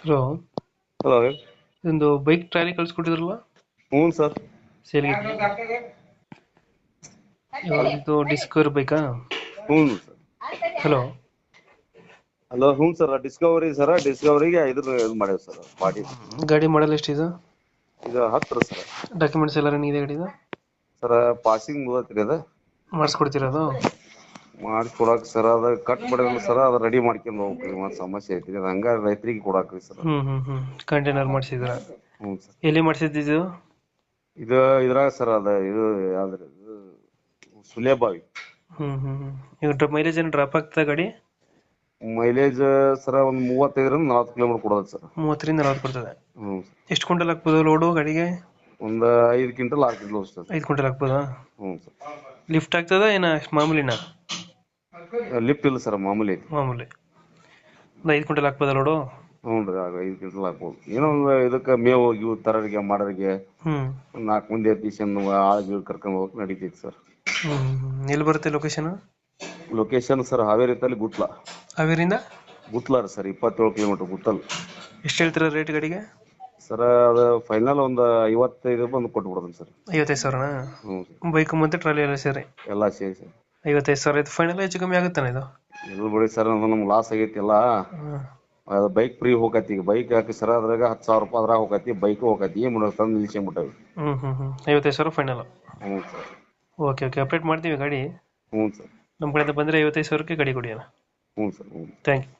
Hello hello ಇದೊಂದು bike trolley ಕಳ್ಸ್ಕೊಟ್ಟಿದ್ರಲ್ಲ? ಹ್ಞೂ ಸರ್. ಸೇಲ್ಗೆ ಇದು ಡಿಸ್ಕವರ್ ಬೈಕಾ ಹ್ಞೂ ಸರ್. ಹಲೋ ಹಲೋ ಹ್ಞೂ ಸರ್. Discovery sir. ಡಿಸ್ಕವರಿಗೆ ಇದ್ರ ಇದು ಮಾಡ್ಯಾವ ಸರ್. ಬಾಡಿ ಗಾಡಿ ಮಾಡಲ್ ಎಷ್ಟು ಇದು ಹತ್ತು ಸರ್. ಡಾಕ್ಯುಮೆಂಟ್ಸ್ ಎಲ್ಲ ರನ್ನಿಂಗ್ ಇದೆ ಗಾಡಿದು? ಸರ್ ಪಾಸಿಂಗ್ ಮಾಡಿಸ್ಕೊಡ್ತೀರಾ ಅದ? ಮಾಡಿಸ್ಕೊಡ್ತಿರೋದು ಕೊಡಾಕ ಸರ್ ಅದ ಕಟ್ ಮಾಡಿದ್ರ ಸರ ಅದ ರೆಡಿ ಮಾಡ್ಕೊಂಡು ಹೋಗ್ರಿ ಮತ್ತೆ ಸಮಸ್ಯೆ ಐತಿ. ಅದ ಹಂಗ ರೈತರಿಗೆ ಕೊಡಾಕ್ರಿ ಸರ್. ಹ್ಮ್ ಹ್ಮ್ ಹ್ಮ್. ಕಂಟೈನರ್ ಮಾಡಿಸಿದ್ರ ಹ್ಞೂ ಸರ್. ಎಲ್ಲಿ ಮಾಡ್ಸಿದ್ದು ಇದು? ಇದ್ರಾಗ ಸರ್ ಅದ ಇದು ಯಾವ್ದ್ರಿ ಇದು ಸುಲೇಬಾವಿ ಹ್ಮ್ ಹ್ಮ್ ಈಗ ಮೈಲೇಜ್ ಏನು ಡ್ರಾಪ್ ಆಗ್ತದ ಗಾಡಿ? ಮೈಲೇಜ್ ಸರ ಒಂದು ಮೂವತ್ತೈದರಿಂದ ನಲವತ್ತು ಕಿಲೋಮೀಟರ್ ಕೊಡೋದು ಸರ್. ಮೂವತ್ತರಿಂದ ನಲವತ್ತು ಕೊಡ್ತದ. ಹ್ಞೂ ಸರ್. ಎಷ್ಟು ಕ್ವಿಂಟಲ್ ಹಾಕ್ಬೋದು ಲೋಡು ಗಾಡಿಗೆ? ಒಂದ್ ಐದು ಕ್ವಿಂಟಲ್ ಆರು ಕ್ವಿಂಟಲ್ ಸರ್. ಐದು ಕ್ವಿಂಟಲ್ ಹಾಕ್ಬೋದಾ ಹ್ಞೂ ಸರ್. ಲಿಫ್ಟ್ ಆಗ್ತದ ಏನ ಮಾಮೂಲಿನ? ಲಿಫ್ಟ್ ಇಲ್ಲ ಸರ್ ಮಾಮೂಲಿ ಐತಿ. ಮಾಮೂಲಿ. ಒಂದು ಐದು ಕ್ವಿಂಟಲ್ ಹಾಕ್ಬೋದಾ ನೋಡು? ಹ್ಞೂ ರೀ ಆಗ ಐದು ಕ್ವಿಂಟಲ್ ಹಾಕ್ಬೋದು. ಏನೋ ಒಂದು ಇದಕ್ಕೆ ಮೇವು ಇವು ತರೋರಿಗೆ ಮಾಡೋರಿಗೆ ಹ್ಞೂ ನಾಲ್ಕು ಮಂದಿ ಎತ್ತಿಸ್ಕೊಂಡು ಆಳು ಕರ್ಕೊಂಡು ಹೋಗಕ್ಕೆ ನಡೀತೈತಿ ಸರ್. ಎಲ್ಲಿ ಬರುತ್ತೆ ಲೊಕೇಶನ್ ಲೊಕೇಶನ್ ಸರ್ ಹಾವೇರಿ ತಲ್ಲಿ ಗುಟ್ಲ. ಹಾವೇರಿಂದ? ಗುಟ್ಲ ರೀ ಸರ್ ಇಪ್ಪತ್ತೇಳು ಕಿಲೋಮೀಟರ್ ಗುಟ್ಟಲ್. ಎಷ್ಟು ಹೇಳ್ತೀರ ರೇಟ್ ಗಡಿಗೆ? ಸರ್ ಅದು ಫೈನಲ್ ಒಂದು ಐವತ್ತೈದು ಬಂದು ಕೊಟ್ಬಿಡೋದು ಸರ್. ಐವತ್ತೈದು ಸಾವಿರನಾ? ಹ್ಞೂ ಸರ್. ಬೈಕ್ ಮತ್ತೆ ಟ್ರಾಲಿ ಎಲ್ಲ ಸೇರಿ? ಎಲ್ಲ ಸೇರಿ ಸರ್. ಐವತ್ತೈದು ಸಾವಿರ ಇದು ಫೈನಲ್ ಹೆಚ್ಚು ಕಮ್ಮಿ ಆಗುತ್ತಾನೆ ಇದು? ಇಲ್ಲ ಬಿಡಿ ಸರ್ ಅದು ನಮ್ಗೆ ಲಾಸ್ ಆಗೈತಿ ಎಲ್ಲ ಹಾಂ. ಅದು ಬೈಕ್ ಫ್ರೀ ಹೋಗತಿ. ಈಗ ಬೈಕ್ ಹಾಕಿ ಸರ್ ಅದ್ರಾಗ ಹತ್ತು ಸಾವಿರ ರೂಪಾಯಿ ಅದ್ರಾಗ ಹೋಗತಿ. ಬೈಕ್ ಹೋಗತಿ. ಏನು ಮಾಡೋದು ತಂದು ನಿಲ್ಸ್ಕೊಂಬಿಟ್ಟವಿ ಹ್ಞೂ ಹ್ಞೂ ಹ್ಞೂ ಐವತ್ತೈದು ಸಾವಿರ ಫೈನಲ್ ಹ್ಞೂ ಸರ್ ಓಕೆ ಓಕೆ ಅಪ್ಡೇಟ್ ಮಾಡ್ತೀವಿ ಗಾಡಿ. ಹ್ಞೂ ಸರ್ ನಮ್ಮ ಕಡೆಯಿಂದ ಬಂದರೆ ಐವತ್ತೈದು ಸಾವಿರಕ್ಕೆ ಗಾಡಿ ಕೊಡಿ ಅಣ್ಣ. ಹ್ಞೂ ಸರ್ ಹ್ಞೂ ಥ್ಯಾಂಕ್ ಯು